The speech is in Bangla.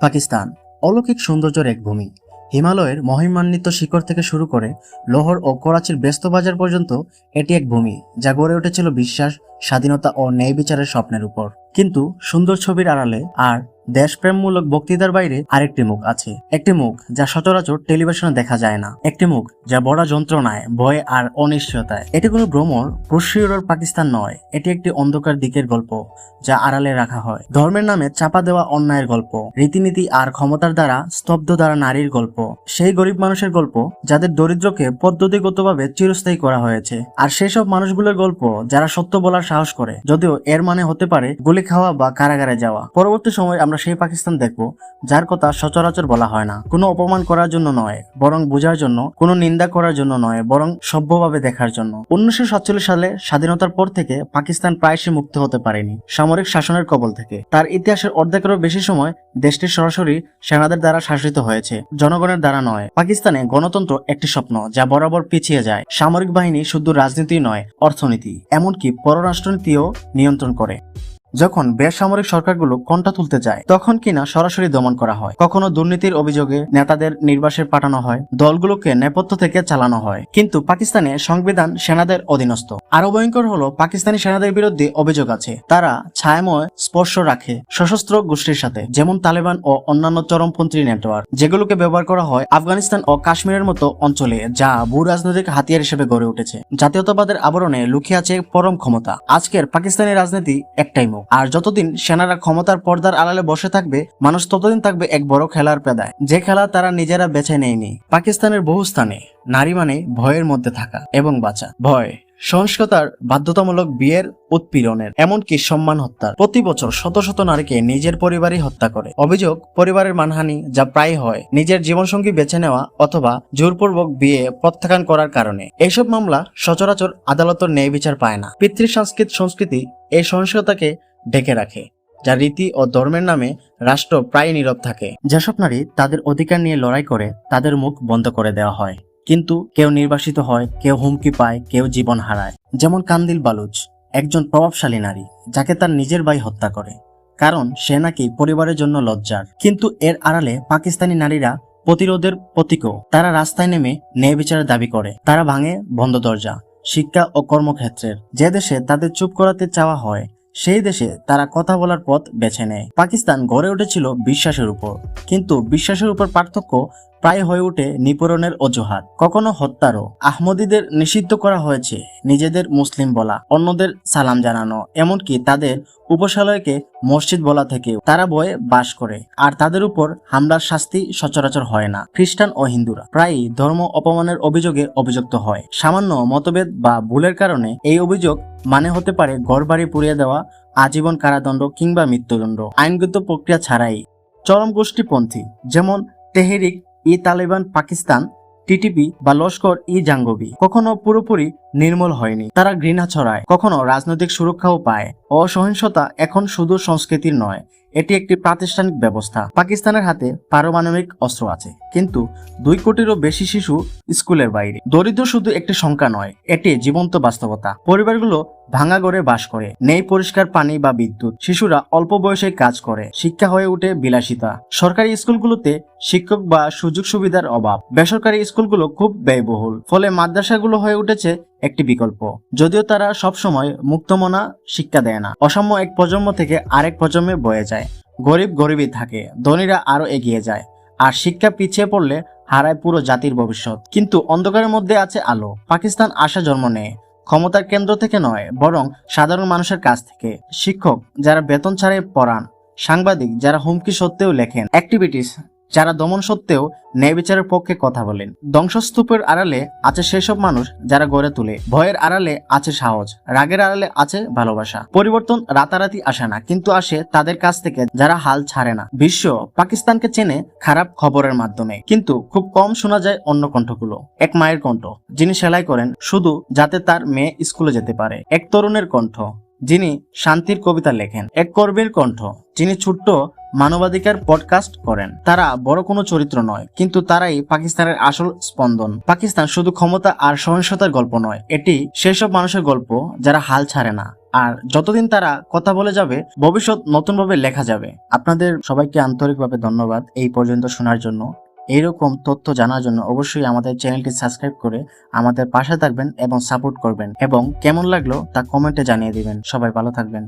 পাকিস্তান, অলৌকিক সৌন্দর্যের এক ভূমি। হিমালয়ের মহিমান্বিত শিখর থেকে শুরু করে লোহর ও করাচির ব্যস্ত বাজার পর্যন্ত এটি এক ভূমি, যা গড়ে উঠেছিল বিশ্বাস স্বাধীনতা ও ন্যায় বিচারের স্বপ্নের উপর। কিন্তু সুন্দর ছবির আড়ালে আর দেশপ্রেমমূলক বক্তৃতার বাইরে আরেকটি মুখ আছে। একটি মুখ যা সচরাচর টেলিভিশনে দেখা যায় না। একটি মুখ যা বড় যন্ত্রণায়, ভয়ে আর অনিশ্চয়তায়। এটি কোনো ভ্রমণ প্রশিয়র পাকিস্তান নয়। এটি একটি অন্ধকার দিকের গল্প যা আড়ালে রাখা হয়। ধর্মের নামে চাপা দেওয়া অন্যায়ের গল্প, রীতিনীতি আর ক্ষমতার দ্বারা স্তব্ধ দ্বারা নারীর গল্প, সেই গরিব মানুষের গল্প যাদের দরিদ্রকে পদ্ধতিগতভাবে চিরস্থায়ী করা হয়েছে। আর সেই সব মানুষগুলোর গল্প যারা সত্য বলার সাহস করে। যদিও এর মানে হতে পারে গুলি খাওয়া বা কারাগারে যাওয়া। পরবর্তী সময় আমরা সেই পাকিস্তান দেখব, যার কথা সচরাচর বলা হয় না। কোনো অপমান করার জন্য নয়, বরং বোঝার জন্য, কোনো নিন্দা করার জন্য নয়, বরং সভ্যভাবে দেখার জন্য। উনিশশো সাতচল্লিশ সালে স্বাধীনতার পর থেকে পাকিস্তান প্রায়শই মুক্ত হতে পারেনি, সামরিক শাসনের কবল থেকে। তার ইতিহাসের অর্ধেকেরও বেশি সময় দেশটি সরাসরি সেনাদের দ্বারা শাসিত হয়েছে, জনগণের দ্বারা নয়। পাকিস্তানে গণতন্ত্র একটি স্বপ্ন, যা বরাবর পিছিয়ে যায়। সামরিক বাহিনী শুধু রাজনীতি নয়, অর্থনীতি। এমনকি পররাষ্ট্রনীতিও নিয়ন্ত্রণ করে। যখন বেসামরিক সরকারগুলো কণ্ঠা তুলতে যায়, তখন কিনা সরাসরি দমন করা হয়। কখনো দুর্নীতির অভিযোগে নেতাদের নির্বাসে পাঠানো হয়, দলগুলোকে নেপথ্য থেকে চালানো হয়। কিন্তু পাকিস্তানে সংবিধান সেনাদের অধীনস্থ। আরও ভয়ঙ্কর হলো, পাকিস্তানি সেনাদের বিরুদ্ধে অভিযোগ আছে। তারা ছায়াময় স্পর্শ রাখে সশস্ত্র গোষ্ঠীর সাথে, যেমন তালেবান ও অন্যান্য চরমপন্থী নেটওয়ার্ক। যেগুলোকে ব্যবহার করা হয় আফগানিস্তান ও কাশ্মীরের মতো অঞ্চলে, যা ভূ রাজনৈতিক হাতিয়ার হিসেবে গড়ে উঠেছে। জাতীয়তাবাদের আবরণে লুকিয়ে আছে পরম ক্ষমতা। আজকের পাকিস্তানি রাজনীতি একটাই মুখ। আর যতদিন সেনারা ক্ষমতার পর্দার আড়ালে বসে থাকবে, মানুষ ততদিন থাকবে এক বড় খেলার পেদায়। যে খেলা তারা নিজেরা বেছে নেয়নি। পাকিস্তানের বহু স্থানে নারী মানে ভয়ের মধ্যে থাকা এবং বাঁচা। ভয় সহিষ্ণুতার বাধ্যতামূলক বিয়ের উৎপীড়নের, এমনকি সম্মান হত্যার। প্রতি বছর শত শত নারীকে নিজের পরিবারই হত্যা করে। অভিযোগ, পরিবারের মানহানি যা প্রায় হয় নিজের জীবনসঙ্গী বেছে নেওয়া অথবা জোরপূর্বক বিয়ে প্রত্যাখ্যান করার কারণে। এইসব মামলা সচরাচর আদালতের ন্যায় বিচার পায় না। পিতৃ সংস্কৃত সংস্কৃতি এই সহিংসতাকে ঢেকে রাখে, যা রীতি ও ধর্মের নামে রাষ্ট্র প্রায় নীরব থাকে। যেসব নারী তাদের অধিকার নিয়ে লড়াই করে, তাদের মুখ বন্ধ করে দেওয়া হয়। কিন্তু কেউ নির্বাসিত হয়, কেউ হুমকি পায়, কেউ জীবন হারায়। যেমন কান্দিল বালুচ, একজন প্রভাবশালী নারী, যাকে তার নিজের ভাই হত্যা করে। কারণ সে নাকি পরিবারের জন্য লজ্জার। কিন্তু এর আড়ালে পাকিস্তানি নারীরা প্রতিরোধের প্রতীকও। তারা রাস্তায় নেমে ন্যায় বিচারের দাবি করে। তারা ভাঙে বন্ধ দরজা, শিক্ষা ও কর্মক্ষেত্রের। যে দেশে তাদের চুপ করাতে চাওয়া হয় সেই দেশে তারা কথা বলার পথ বেছে নেয়। পাকিস্তান গড়ে উঠেছিল বিশ্বাসের উপর। কিন্তু বিশ্বাসের উপর পার্থক্য প্রায় হয়ে ওঠে নিপূরণের অজুহাত। কখনো হত্যারও। আহমদীদের নিষিদ্ধ করা হয়েছে নিজেদের মুসলিম বলা, অন্যদের সালাম জানানো, এমনকি তাদের উপসালয়কে মসজিদ বলা থেকেও। তারা বয়ে বাস করে, আর তাদের উপর হামলার শাস্তি সচরাচর হয় না। খ্রিস্টান ও হিন্দুরা প্রায়ই ধর্ম অপমানের অভিযোগে অভিযুক্ত হয়। সামান্য মতভেদ বা ভুলের কারণে এই অভিযোগ মানে হতে পারে ঘরবাড়ি পুড়িয়ে দেওয়া, আজীবন কারাদণ্ড কিংবা মৃত্যুদণ্ড। আইনগত প্রক্রিয়া ছাড়াই চরম গোষ্ঠীপন্থী, যেমন তেহরিক ই তালেবান, পাকিস্তান টিটিপি বা লস্কর ই জাঙ্গবি কখনো পুরোপুরি নির্মূল হয়নি। তারা ঘৃণা ছড়ায়, কখনো রাজনৈতিক সুরক্ষাও পায়। অসহিংসতা এখন শুধু সংস্কৃতির নয়, এটি একটি প্রাতিষ্ঠানিক ব্যবস্থা। পাকিস্তানের হাতে পারমাণবিক অস্ত্র আছে। কিন্তু দুই কোটিরও বেশি শিশু স্কুলের বাইরে। দরিদ্র শুধু একটি সংখ্যা নয়, এটি জীবন্ত বাস্তবতা। পরিবারগুলো ভাঙা গড়ে বাস করে, নেই পরিষ্কার পানি বা বিদ্যুৎ। শিশুরা অল্প বয়সে কাজ করে, শিক্ষা হয়ে ওঠে বিলাসিতা। সরকারি স্কুলগুলোতে শিক্ষক বা সুযোগ সুবিধার অভাব। বেসরকারি স্কুলগুলো খুব ব্যয়বহুল, ফলে মাদ্রাসাগুলো হয়ে উঠেছে একটি বিকল্প। যদিও তারা সবসময় মুক্তমনা শিক্ষা দেয় না। অসাম্য এক প্রজন্ম থেকে আরেক প্রজন্মে বয়ে যায়। গরিব গরিবই থাকে, ধনীরা আরও এগিয়ে যায়। আর শিক্ষা পিছিয়ে পড়লে হারায় পুরো জাতির ভবিষ্যৎ। কিন্তু অন্ধকারের মধ্যে আছে আলো। পাকিস্তান আশা জন্ম নেয়। ক্ষমতার কেন্দ্র থেকে নয়, বরং সাধারণ মানুষের কাছ থেকে। শিক্ষক যারা বেতন ছাড়ে পড়ান, সাংবাদিক যারা হুমকি সত্ত্বেও লেখেন। অ্যাক্টিভিটিস যারা দমন সত্ত্বেও ন্যায় বিচারের পক্ষে কথা বলেন। ধ্বংসস্তূপের আড়ালে আছে সেসব মানুষ যারা গড়ে তোলে। ভয়ের আড়ালে আছে সাহস, রাগের আড়ালে আছে ভালোবাসা। পরিবর্তন রাতারাতি আসে না, কিন্তু আসে তাদের কাছ থেকে যারা হাল ছাড়ে না। বিশ্ব পাকিস্তানকে চেনে খারাপ খবরের মাধ্যমে, কিন্তু খুব কম শোনা যায় অন্য কণ্ঠগুলো। এক মায়ের কণ্ঠ, যিনি সেলাই করেন শুধু যাতে তার মেয়ে স্কুলে যেতে পারে। এক তরুণের কণ্ঠ, যিনি শান্তির কবিতা লেখেন। এক কর্মীর কণ্ঠ, যিনি ছোট্ট মানবাধিকার পডকাস্ট করেন। তারা বড় কোনো চরিত্র নয়, কিন্তু তারাই পাকিস্তানের আসল স্পন্দন। পাকিস্তান শুধু ক্ষমতা আর সহিংসতার গল্প নয়, এটি সেসব মানুষের গল্প যারা হাল ছাড়ে না। আর যতদিন তারা কথা বলে যাবে, ভবিষ্যৎ নতুনভাবে লেখা যাবে। আপনাদের সবাইকে আন্তরিকভাবে ধন্যবাদ এই পর্যন্ত শোনার জন্য। এইরকম তথ্য জানার জন্য অবশ্যই আমাদের চ্যানেলটি সাবস্ক্রাইব করে আমাদের পাশে থাকবেন এবং সাপোর্ট করবেন। এবং কেমন লাগল তা কমেন্টে জানিয়ে দিবেন। সবাই ভালো থাকবেন।